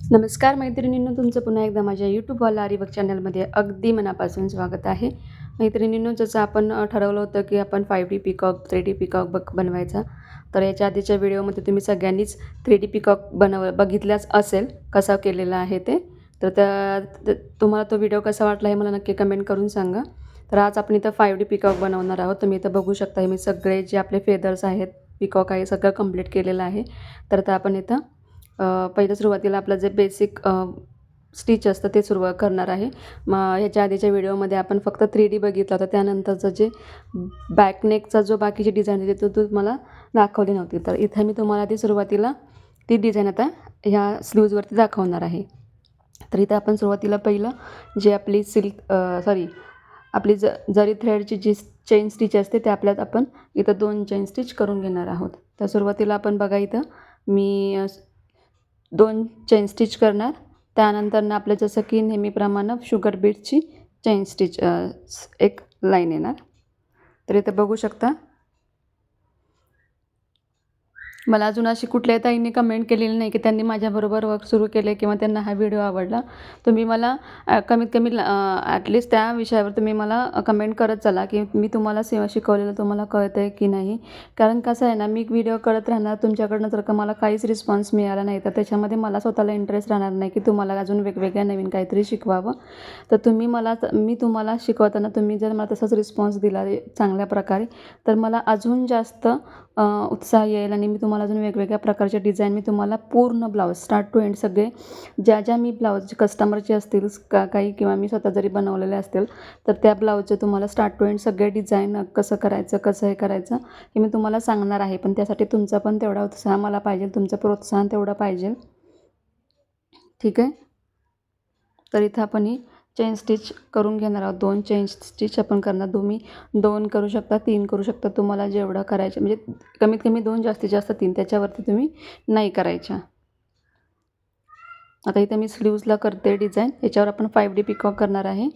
नमस्कार मैत्रिणींनो तुमचं पुन्हा एकदा माझ्या यूट्यूबवाला अरिबक चॅनलमध्ये अगदी मनापासून स्वागत आहे. मैत्रिणींनो जसं आपण ठरवलं होतं की आपण five D peacock three D peacock बक बनवायचा. तर याच्या आधीच्या व्हिडिओमध्ये तुम्ही सगळ्यांनीच थ्री डी पिकॉक बनव बघितल्याच असेल कसा केलेला आहे ते. तर त्या तुम्हाला तो व्हिडिओ कसा वाटला हे मला नक्की कमेंट करून सांगा. तर आज आपण इथं फाईव्ह डी पिकॉक बनवणार आहोत. तुम्ही इथं बघू शकता हे मी सगळे जे आपले फेदर्स आहेत पिकॉक आहे सगळं कंप्लीट केलेलं आहे. तर आता आपण इथं पहिलं सुरुवातीला आपलं जे बेसिक स्टिच असतं ते सुरुवात करणार आहे. मग ह्याच्या आधीच्या व्हिडिओमध्ये आपण फक्त थ्री डी बघितला होता. त्यानंतरचं जे बॅकनेकचा जो बाकीची डिझाईन होती तो तुम्हाला दाखवली नव्हती. तर इथं मी तुम्हाला ती सुरुवातीला ती डिझाईन आता ह्या स्लीव्जवरती दाखवणार आहे. तर इथं आपण सुरुवातीला पहिलं जे आपली सिल्क सॉरी आपली ज जरी थ्रेडची जी चेन स्टिच असते ते आपल्यात आपण इथं दोन चेन स्टिच करून घेणार आहोत. तर सुरुवातीला आपण बघा इथं मी दोन चेन स्टिच करणार. त्यानंतरनं आपलं जसं की नेहमीप्रमाणे शुगर बीटची चेन स्टिच एक लाईन येणार. तर इथं बघू शकता. मला अजून अशी कुठल्याही ताईंनी कमेंट केलेली नाही की त्यांनी माझ्याबरोबर वर्क सुरू केले किंवा त्यांना हा व्हिडिओ आवडला. तुम्ही मला कमीत कमी ॲटलिस्ट त्या विषयावर तुम्ही मला कमेंट करत चला की मी तुम्हाला सेवा शिकवलेलं तुम्हाला कळतं आहे की नाही. कारण कसं आहे ना मी व्हिडिओ करत राहणार तुमच्याकडनं जर का मला काहीच रिस्पॉन्स मिळाला नाही तर त्याच्यामध्ये मला स्वतःला इंटरेस्ट राहणार नाही की तुम्हाला अजून वेगवेगळ्या नवीन काहीतरी शिकवावं. तर तुम्ही मला मी तुम्हाला शिकवताना तुम्ही जर मला तसाच रिस्पॉन्स दिला चांगल्या प्रकारे तर मला अजून जास्त उत्साह येईल आणि मी तुम्हाला अजून वेगवेगळ्या प्रकारचे डिझाईन मी तुम्हाला पूर्ण ब्लाऊज स्टार्ट टू एंड सगळे ज्या ज्या मी ब्लाऊज कस्टमरचे असतील का काही किंवा मी स्वतः जरी बनवलेले असतील तर त्या ब्लाऊजचे तुम्हाला स्टार्ट टू एंड सगळे डिझाईन कसं करायचं कसं हे करायचं हे मी तुम्हाला सांगणार आहे. पण त्यासाठी तुमचा पण तेवढा उत्साह मला पाहिजे तुमचं प्रोत्साहन तेवढं पाहिजे. ठीक आहे? तर इथं आपण ही चेन स्टिच करून घेणार आहोत. दोन चेन स्टिच आपण करणार. तुम्ही दोन करू शकता तीन करू शकता. तुम्हाला जेवढं करायचं म्हणजे कमीत कमी दोन जास्तीत जास्त तीन त्याच्यावरती तुम्ही नाही करायच्या. आता इथे मी स्लीव्जला करते डिझाईन याच्यावर आपण फाईव्ह डी पिकॉक करणार आहे.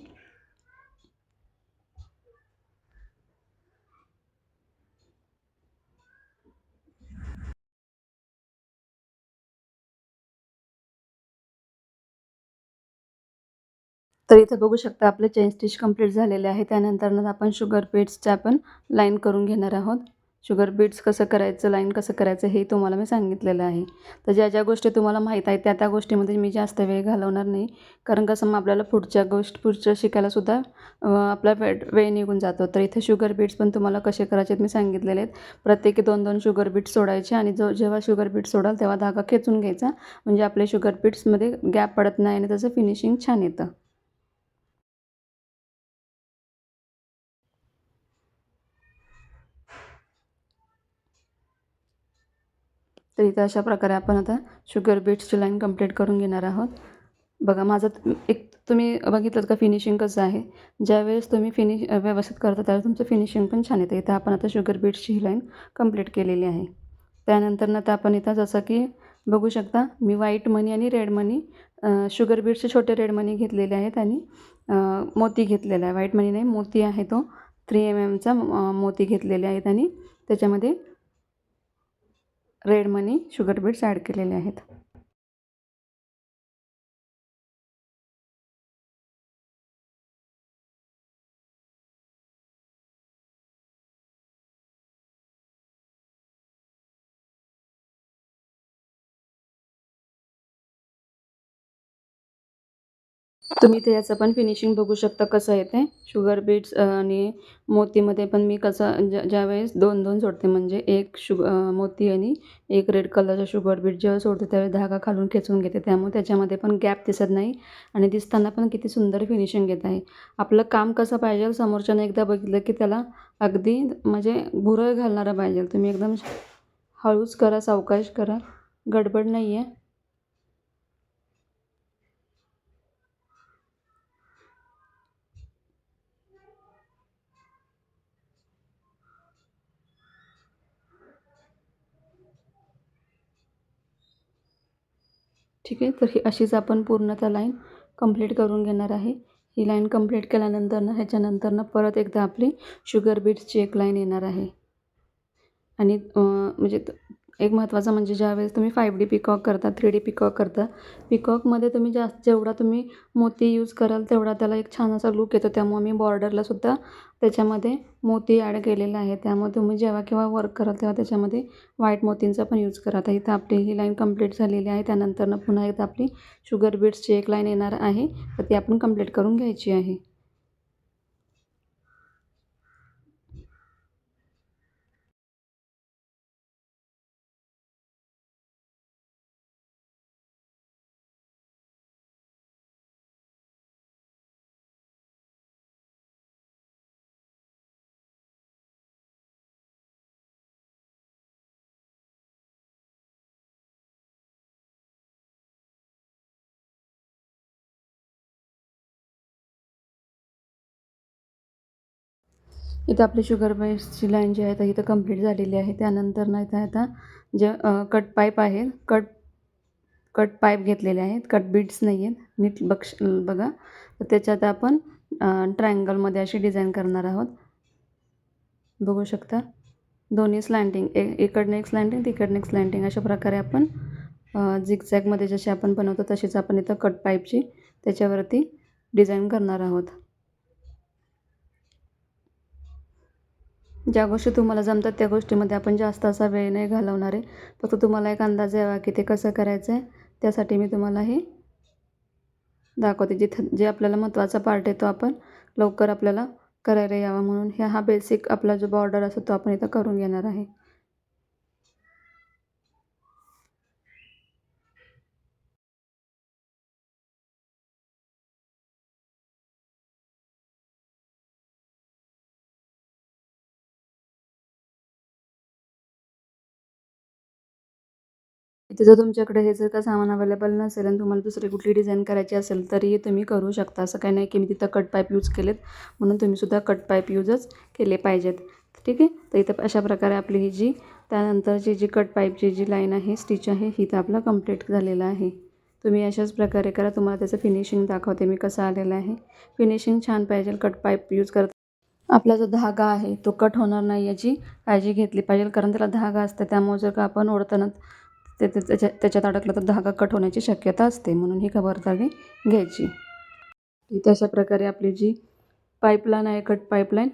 तर इथं बघू शकता आपले चेन स्टिच कंप्लीट झालेले आहे. त्यानंतरनं आपण शुगर बीट्सच्या आपण लाईन करून घेणार आहोत. शुगर बीट्स कसं करायचं लाईन कसं करायचं हे तुम्हाला मी सांगितलेलं आहे. तर ज्या ज्या गोष्टी तुम्हाला माहीत आहेत त्या त्या गोष्टीमध्ये मी जास्त वेळ घालवणार नाही. कारण कसं मग आपल्याला पुढच्या गोष्ट पुढच्या शिकायलासुद्धा आपला वेळ वेळ निघून जातो. तर इथे शुगर बीट्स पण तुम्हाला कसे करायचे आहेत मी सांगितलेले आहेत. प्रत्येकी दोन दोन शुगर बीट्स सोडायचे आणि जो जेव्हा शुगर बीट सोडाल तेव्हा धागा खेचून घ्यायचा. म्हणजे आपल्या शुगर बीट्समध्ये गॅप पडत नाही आणि त्याचं फिनिशिंग छान येतं. तर इथं अशा प्रकारे आपण आता शुगर बीट्सची लाईन कंप्लीट करून घेणार आहोत. बघा माझं एक तुम्ही बघितलं का फिनिशिंग कसं आहे? ज्यावेळेस तुम्ही फिनिश व्यवस्थित करता त्यावेळेस तुमचं फिनिशिंग पण छान येतं. इथं आपण आता शुगर बीट्सची ही लाईन कंप्लीट केलेली आहे. त्यानंतर ना आता आपण इथं जसं की बघू शकता मी व्हाईट मनी आणि रेड मनी शुगर बीट्सचे छोटे रेड मनी घेतलेले आहेत आणि मोती घेतलेला आहे. व्हाईट मनी नाही मोती आहे तो. थ्री एम एमचा मोती घेतलेले आहेत आणि त्याच्यामध्ये रेड मनी शुगर बीट्स ॲड केलेले आहेत. तुम्ही ते याचं पण फिनिशिंग बघू शकता कसं येते शुगर बीट्स आणि मोतीमध्ये पण मी कसं ज्या ज्यावेळेस दोन दोन सोडते म्हणजे एक शुग मोती आणि एक रेड कलरचा शुगर बीट जेव्हा सोडते त्यावेळेस धागा खालून खेचून घेते. त्यामुळे त्याच्यामध्ये पण गॅप दिसत नाही आणि दिसताना पण किती सुंदर फिनिशिंग येत आहे. आपलं काम कसं पाहिजे समोरच्यानं एकदा बघितलं की त्याला अगदी म्हणजे भुरळ घालणारं पाहिजे. तुम्ही एकदम हळूच करा सावकाश करा. गडबड नाही आहे ठीक आहे. तर ही अशीच आपण पूर्णतः लाईन कंप्लीट करून घेणार आहे. ही लाईन कंप्लीट केल्यानंतरनं ह्याच्यानंतरनं परत एकदा आपली शुगर बीट्सची एक लाईन येणार आहे. आणि म्हणजे एक महत्त्वाचं म्हणजे ज्यावेळेस तुम्ही फाईव्ह डी पिकॉक करता थ्री डी पिकॉक करता पिकॉकमध्ये तुम्ही जास्त जेवढा तुम्ही मोती यूज कराल तेवढा त्याला एक छान असा लूक येतो. त्यामुळे मी बॉर्डरलासुद्धा त्याच्यामध्ये मोती ॲड केलेला आहे. त्यामुळे तुम्ही जेव्हा केव्हा वर्क कराल तेव्हा त्याच्यामध्ये व्हाईट मोतींचा पण यूज करा. आता इथं आपली ही लाईन कंप्लीट झालेली आहे. त्यानंतरनं पुन्हा एकदा आपली शुगर बीट्सची एक लाईन येणार आहे. तर ती आपण कंप्लीट करून घ्यायची आहे. इथं आपली शुगर बेसची लाईन जी आहे तर इथं कंप्लीट झालेली आहे. त्यानंतर ना इथं आता जे कट पाईप आहे कट कट पाईप घेतलेले आहेत. कट बीट्स नाही आहेत. नीट बक्ष बघा. तर त्याच्यात आपण ट्रायंगलमध्ये अशी डिझाईन करणार आहोत. बघू शकता. दोन्ही स्लँटिंग ए इकडनं एक स्लँटिंग तिकडनं एक स्लँटिंग अशा प्रकारे आपण झिगझॅगमध्ये जसे आपण बनवतो तशीच आपण इथं कट पाईपची त्याच्यावरती डिझाईन करणार आहोत. ज्या गोष्टी तुम्हाला जमतात त्या गोष्टीमध्ये आपण जास्त असा वेळ नाही घालवणार आहे. फक्त तुम्हाला एक अंदाज यावा की ते कसं करायचं आहे त्यासाठी मी तुम्हाला हे दाखवते. जिथं जे आपल्याला महत्त्वाचा पार्ट आहे तो आपण लवकर आपल्याला करायला यावा म्हणून. ह्या हा बेसिक आपला जो बॉर्डर असतो तो आपण इथं करून घेणार आहे. इथे जर तुमच्याकडे हे जर का सामान अवेलेबल नसेल आणि तुम्हाला दुसरी कुठली डिझाईन करायची असेल तरीही तुम्ही करू शकता. असं काही नाही की मी तिथं कट पाईप यूज केलेत म्हणून तुम्हीसुद्धा कट पाईप यूजच केले पाहिजेत. ठीक आहे? तर इथं अशा प्रकारे आपली ही जी त्यानंतरची जी कट पाईपची जी लाईन आहे स्टिच आहे ही तर आपलं कंप्लीट झालेलं आहे. तुम्ही अशाच प्रकारे करा तुम्हाला त्याचं फिनिशिंग दाखवते मी कसं आलेलं आहे. फिनिशिंग छान पाहिजे कट पाईप यूज करत आपला जो धागा आहे तो कट होणार नाही याची काळजी घेतली पाहिजे कारण त्याला धागा असतं त्यामुळे जर का आपण ओढताना ते त्याच्या त्याच्यात अडकलं तर धागा कट होण्याची शक्यता असते. म्हणून ही खबरदारी घ्यायची. तशा अशा प्रकारे आपली जी पाईपलाईन आहे कट पाईपलाईन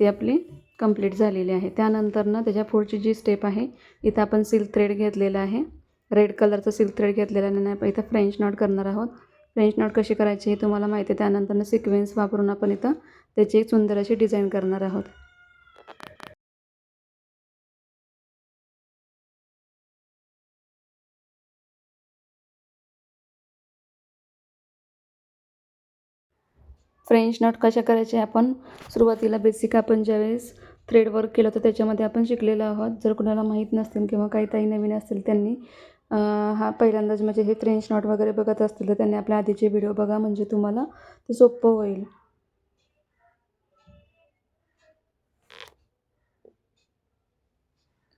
ती आपली कंप्लीट झालेली आहे. त्यानंतर ना त्याच्या पुढची जी स्टेप आहे इथं आपण सिल्क थ्रेड घेतलेला आहे. रेड कलरचं सिल्क थ्रेड घेतलेला नाही आपण इथं फ्रेंच नॉट करणार आहोत. फ्रेंच नॉट कशी करायची हे तुम्हाला माहिती आहे. त्यानंतर सिक्वेन्स वापरून आपण इथं त्याची एक सुंदर अशी डिझाईन करणार आहोत. फ्रेंच नॉट कशा करायचे आपण? सुरुवातीला बेसिक आपण ज्यावेळेस थ्रेड वर्क केलं होतं त्याच्यामध्ये आपण शिकलेलो आहोत. जर कुणाला माहीत नसतील किंवा काही ताई नवीन असतील त्यांनी हा पहिल्यांदाच म्हणजे हे फ्रेंच नॉट वगैरे बघत असतील तर त्यांनी आपल्या आधीचे व्हिडिओ बघा म्हणजे तुम्हाला ते सोपं होईल.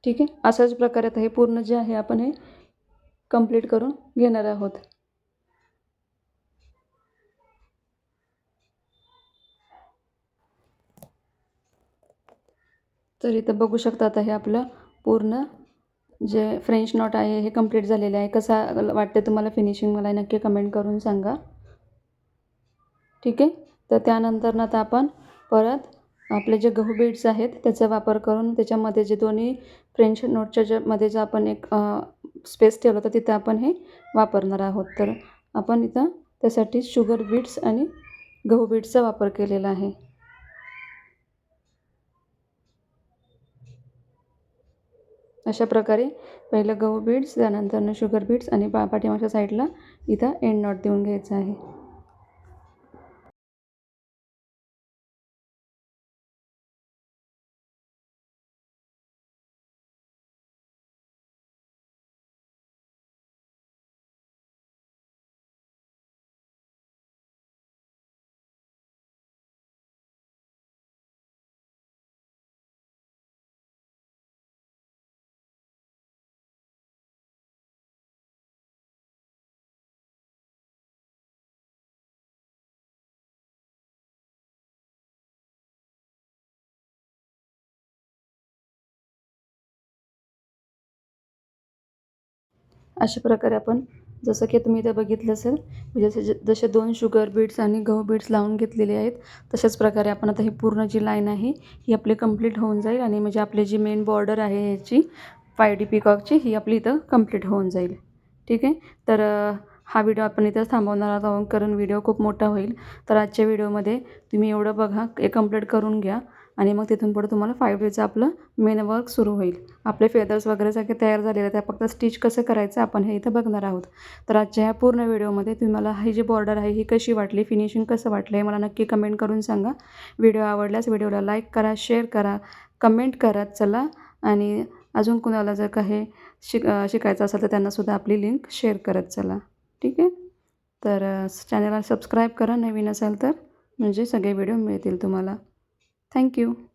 ठीक आहे? अशाच प्रकारे आता हे पूर्ण जे आहे आपण हे कंप्लीट करून घेणार आहोत. तर इथं बघू शकता आता हे आपलं पूर्ण जे फ्रेंच नॉट आहे हे कंप्लीट झालेले आहे. कसा वाटते तुम्हाला फिनिशिंग मला नक्की कमेंट करून सांगा. ठीक आहे? तर त्यानंतर ना आता आपण परत आपले जे गहू बीड्स आहेत त्याचा वापर करून त्याच्यामध्ये जे दोन्ही फ्रेंच नोटच्या ज्या मध्ये जे आपण एक स्पेस ठेवलं तर तिथं आपण हे वापरणार आहोत. तर आपण इथं त्यासाठी शुगर बीट्स आणि गहू बीट्सचा वापर केलेला आहे. अशा प्रकारे पहिलं गहू बीट्स त्यानंतरनं शुगर बीट्स आणि पा पाठीमागच्या साईडला इथं एंड नॉट देऊन घ्यायचं आहे. अशा प्रकारे आपण जसं की तुम्ही इथं बघितलं असेल म्हणजे जसे ज- जसे दोन शुगर बीट्स आणि गहू बीट्स लावून घेतलेले आहेत तशाच प्रकारे आपण आता ही पूर्ण जी लाईन आहे ही आपली कंप्लीट होऊन जाईल आणि म्हणजे आपली जी मेन बॉर्डर आहे ह्याची फाय डी पिकॉकची ही आपली इथं कंप्लीट होऊन जाईल. ठीक आहे? तर हा व्हिडिओ आपण इथंच थांबवणार आहोत. कारण व्हिडिओ खूप मोठा होईल. तर आजच्या व्हिडिओमध्ये तुम्ही एवढं बघा हे कंप्लीट करून घ्या. आणि मग तिथून पुढे तुम्हाला फाईव्ह डेचं आपलं मेन वर्क सुरू होईल. आपले फेदर्स वगैरे सगळे तयार झालेले आहेत. त्या फक्त स्टिच कसं करायचं आपण हे इथं बघणार आहोत. तर आजच्या ह्या पूर्ण व्हिडिओमध्ये तुम्हाला ही जी बॉर्डर आहे ही कशी वाटली फिनिशिंग कसं वाटलं हे मला नक्की कमेंट करून सांगा. व्हिडिओ आवडल्यास व्हिडिओला लाईक करा शेअर करा कमेंट करत चला. आणि अजून कुणाला जर काही शिक शिकायचं असेल तर त्यांनासुद्धा आपली लिंक शेअर करत चला. ठीक आहे? तर चॅनलला सबस्क्राईब करा. नवीन असाल तर म्हणजे सगळे व्हिडिओ मिळतील तुम्हाला. Thank you.